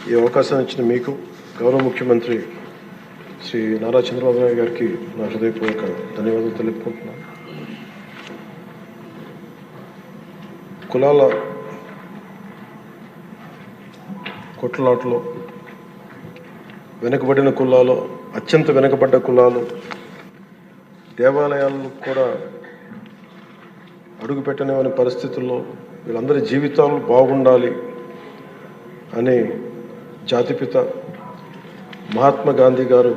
ఈ అవకాశం ఇచ్చిన మీకు గౌరవ ముఖ్యమంత్రి శ్రీ నారా చంద్రబాబు నాయుడు గారికి నా హృదయపూర్వక ధన్యవాదాలు తెలుపుకుంటున్నాను కులాల కొట్లాటలో వెనుకబడిన కులాలు అత్యంత వెనుకబడ్డ కులాలు దేవాలయాలను కూడా అడుగుపెట్టనివని పరిస్థితుల్లో వీళ్ళందరి జీవితాలు బాగుండాలి అని జాతిపిత మహాత్మా గాంధీ గారు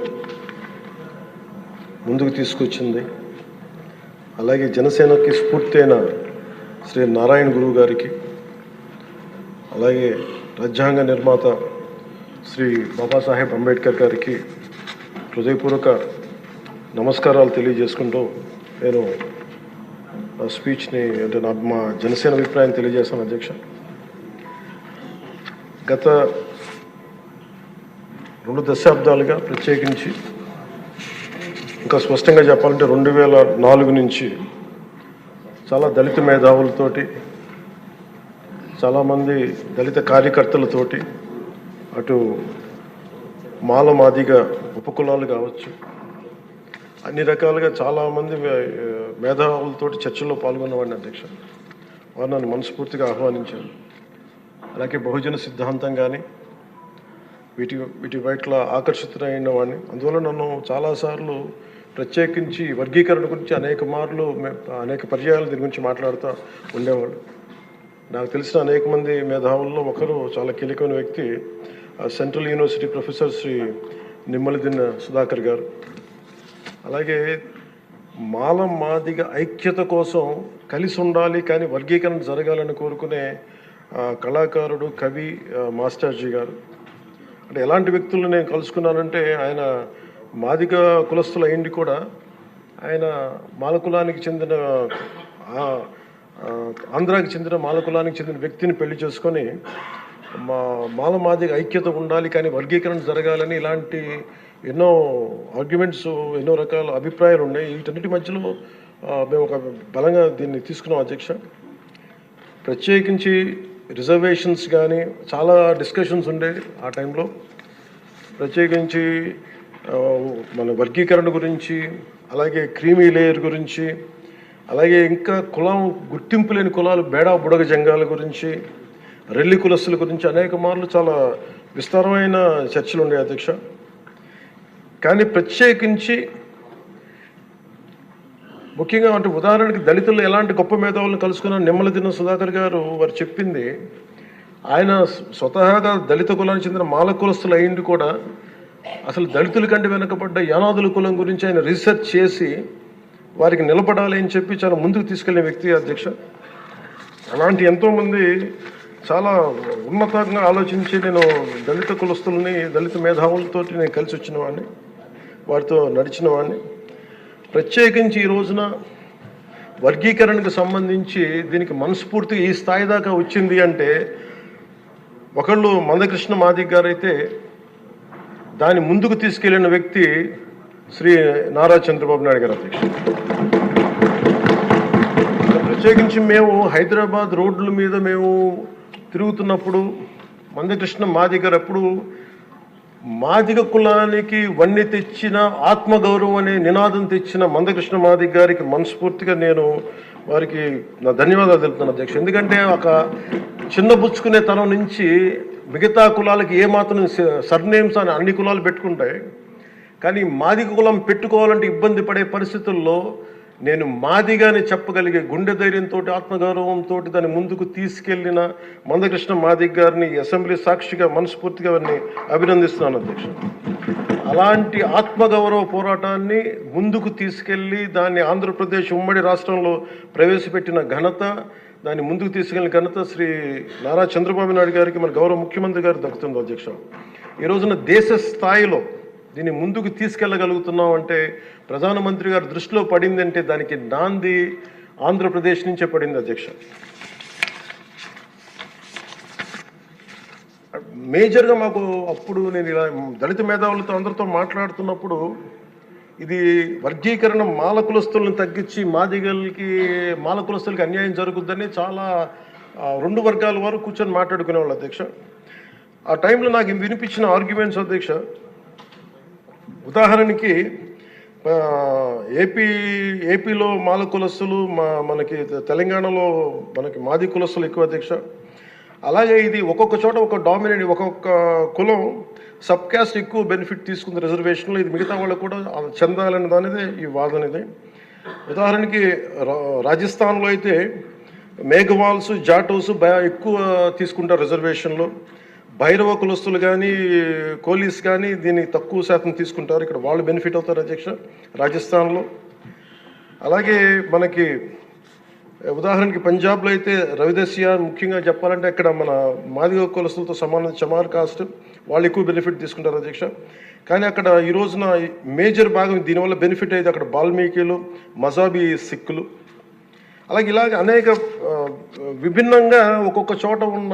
ముందుకు తీసుకొచ్చింది. అలాగే జనసేనకి స్ఫూర్తి అయిన శ్రీ నారాయణ గురువు గారికి అలాగే రాజ్యాంగ నిర్మాత శ్రీ బాబాసాహెబ్ అంబేద్కర్ గారికి హృదయపూర్వక నమస్కారాలు తెలియజేసుకుంటూ నేను ఆ స్పీచ్ని అంటే నా మా జనసేన అభిప్రాయం తెలియజేస్తాను అధ్యక్ష. గత రెండు దశాబ్దాలుగా ప్రత్యేకించి. ఇంకా స్పష్టంగా చెప్పాలంటే రెండు వేల నాలుగు నుంచి చాలా దళిత మేధావులతోటి చాలామంది దళిత కార్యకర్తలతోటి అటు మాలమాదిగా ఉపకులాలు కావచ్చు అన్ని రకాలుగా చాలామంది మేధావులతోటి చర్చల్లో పాల్గొన్నవాడిని అధ్యక్ష. వారు నన్ను మనస్ఫూర్తిగా ఆహ్వానించారు. అలాగే బహుజన సిద్ధాంతం కానీ వీటి వీటి పట్ల ఆకర్షితులైన వాడిని అందువల్ల నన్ను చాలాసార్లు ప్రత్యేకించి వర్గీకరణ గురించి అనేక మార్లు అనేక పర్యాయాలు దీని గురించి మాట్లాడుతూ ఉండేవాళ్ళు నాకు తెలిసిన అనేక మంది మేధావుల్లో ఒకరు చాలా కీలకమైన వ్యక్తి central university professor Shri Nimmaladinna Sudhakar గారు. అలాగే మాల మాదిగ ఐక్యత కోసం కలిసి ఉండాలి కానీ వర్గీకరణ జరగాలని కోరుకునే కళాకారుడు కవి మాస్టర్జీ గారు. అంటే ఎలాంటి వ్యక్తులను నేను కలుసుకున్నానంటే ఆయన మాదిగ కులస్తులు అయింది కూడా ఆయన మాలకులానికి చెందిన ఆంధ్రాకి చెందిన మాలకులానికి చెందిన వ్యక్తిని పెళ్ళి చేసుకొని మా మాల మాదిగ ఐక్యత ఉండాలి కానీ వర్గీకరణ జరగాలని ఇలాంటి ఎన్నో ఆర్గ్యుమెంట్స్ ఎన్నో రకాల అభిప్రాయాలు ఉన్నాయి. వీటన్నిటి మధ్యలో మేము ఒక బలంగా దీన్ని తీసుకున్నాం అధ్యక్ష. ప్రత్యేకించి రిజర్వేషన్స్ కానీ చాలా డిస్కషన్స్ ఉండేవి ఆ టైంలో. ప్రత్యేకించి మన వర్గీకరణ గురించి అలాగే క్రీమీ లేయర్ గురించి అలాగే ఇంకా కులం గుర్తింపు లేని కులాలు బేడా బుడగ జంగాల గురించి రెల్లి కులస్తుల గురించి అనేక మార్లు చాలా విస్తారమైన చర్చలు ఉన్నాయి అధ్యక్ష. కానీ ప్రత్యేకించి ముఖ్యంగా అంటే ఉదాహరణకి దళితులు ఎలాంటి గొప్ప మేధావులను కలుసుకున్న నిమ్మలదిన్న సుధాకర్ గారు వారు చెప్పింది ఆయన స్వతహాగా దళిత కులానికి చెందిన మాల కులస్తులు అయింది కూడా అసలు దళితుల కంటే వెనుకబడ్డ యానాదుల కులం గురించి ఆయన రీసెర్చ్ చేసి వారికి నిలబడాలి అని చెప్పి చాలా ముందుకు తీసుకెళ్ళిన వ్యక్తి అధ్యక్ష. అలాంటి ఎంతోమంది చాలా ఉన్నతంగా ఆలోచించి నేను దళిత కులస్తుల్ని దళిత మేధావులతోటి నేను కలిసి వచ్చిన వాడిని వారితో నడిచిన వాడిని. ప్రత్యేకించి ఈ రోజున వర్గీకరణకు సంబంధించి దీనికి మనస్ఫూర్తిగా ఈ స్థాయి దాకా వచ్చింది అంటే ఒకళ్ళు మందకృష్ణ మాదిక్ గారు అయితే దాన్ని ముందుకు తీసుకెళ్ళిన వ్యక్తి శ్రీ నారా చంద్రబాబు నాయుడు గారు ప్రత్యేకించి మేము హైదరాబాద్ రోడ్ల మీద మేము తిరుగుతున్నప్పుడు మందకృష్ణ మాదిక్ గారు మాదిగ కులానికి వన్ని తెచ్చిన ఆత్మగౌరవం అనే నినాదం తెచ్చిన మందకృష్ణ మాదిగ గారికి మనస్ఫూర్తిగా నేను వారికి నా ధన్యవాదాలు తెలుపుతున్నాను అధ్యక్ష. ఎందుకంటే ఒక చిన్న బుచ్చుకునే తనం నుంచి మిగతా కులాలకి ఏమాత్రం సర్నేమ్స్ అని అన్ని కులాలు పెట్టుకుంటాయి. కానీ మాదిగ కులం పెట్టుకోవాలంటే ఇబ్బంది పడే పరిస్థితుల్లో నేను మాదిగానే చెప్పగలిగే గుండె ధైర్యంతో ఆత్మగౌరవంతో దాన్ని ముందుకు తీసుకెళ్ళిన మందకృష్ణ మాదిగ్ గారిని అసెంబ్లీ సాక్షిగా మనస్ఫూర్తిగా వారిని అభినందిస్తున్నాను అధ్యక్ష. అలాంటి ఆత్మగౌరవ పోరాటాన్ని ముందుకు తీసుకెళ్ళి దాన్ని ఆంధ్రప్రదేశ్ ఉమ్మడి రాష్ట్రంలో ప్రవేశపెట్టిన ఘనత దాన్ని ముందుకు తీసుకెళ్ళిన ఘనత శ్రీ నారా చంద్రబాబు నాయుడు గారికి మన గౌరవ ముఖ్యమంత్రి గారు దక్కుతుంది అధ్యక్ష. ఈ రోజున దేశ స్థాయిలో దీన్ని ముందుకు తీసుకెళ్ళగలుగుతున్నాం అంటే ప్రధానమంత్రి గారు దృష్టిలో పడిందంటే దానికి నాంది ఆంధ్రప్రదేశ్ నుంచే పడింది అధ్యక్ష. మేజర్గా మాకు అప్పుడు నేను ఇలా దళిత మేధావులతో అందరితో మాట్లాడుతున్నప్పుడు ఇది వర్గీకరణ మాల కులస్తులను తగ్గించి మాదిగలకి మాల కులస్తులకి అన్యాయం జరుగుద్దని చాలా రెండు వర్గాల వారు కూర్చొని మాట్లాడుకునేవాళ్ళు అధ్యక్ష. ఆ టైంలో నాకు వినిపించిన ఆర్గ్యుమెంట్స్ అధ్యక్ష ఉదాహరణకి ఏపీ ఏపీలో మాల కులస్తులు మా మనకి తెలంగాణలో మనకి మాది కులస్తులు ఎక్కువ అధ్యక్ష. అలాగే ఇది ఒక్కొక్క చోట ఒక డామినేట్ ఒక్కొక్క కులం సబ్ క్యాస్ట్ ఎక్కువ బెనిఫిట్ తీసుకుంది రిజర్వేషన్లో ఇది మిగతా వాళ్ళకు కూడా చెందాలనే దానిదే ఈ వాదన ఇది ఉదాహరణకి రా- రాజస్థాన్లో అయితే మేఘవాల్స్ జాటోస్ బా ఎక్కువ తీసుకుంటారు రిజర్వేషన్లో భైరవ కులస్తులు కానీ కోలీస్ కానీ దీన్ని తక్కువ శాతం తీసుకుంటారు. ఇక్కడ వాళ్ళు బెనిఫిట్ అవుతారు అధ్యక్ష రాజస్థాన్లో. అలాగే మనకి ఉదాహరణకి పంజాబ్లో అయితే రవిదస్య ముఖ్యంగా చెప్పాలంటే అక్కడ మన మాదిగ కులస్తులతో సమాన చమార్ కాస్ట్ వాళ్ళు ఎక్కువ బెనిఫిట్ తీసుకుంటారు అధ్యక్ష. కానీ అక్కడ ఈ రోజున మేజర్ భాగం దీనివల్ల బెనిఫిట్ అయితే అక్కడ బాల్మీకిలు మజాబీ సిక్కులు. అలాగే ఇలాగ అనేక విభిన్నంగా ఒక్కొక్క చోట ఉన్న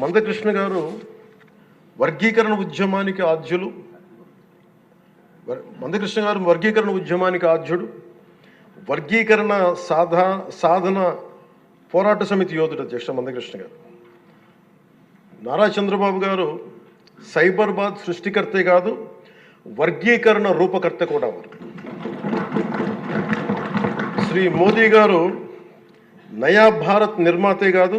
మందకృష్ణ గారు వర్గీకరణ ఉద్యమానికి ఆద్యులు. మందకృష్ణ గారు వర్గీకరణ ఉద్యమానికి ఆద్యుడు. వర్గీకరణ సాధా సాధన పోరాట సమితి యోధుడు అధ్యక్ష మందకృష్ణ గారు. నారా చంద్రబాబు గారు సైబర్బాద్ సృష్టికర్తే కాదు వర్గీకరణ రూపకర్త కూడా వారు. శ్రీ మోదీ గారు నయా భారత్ నిర్మాతే కాదు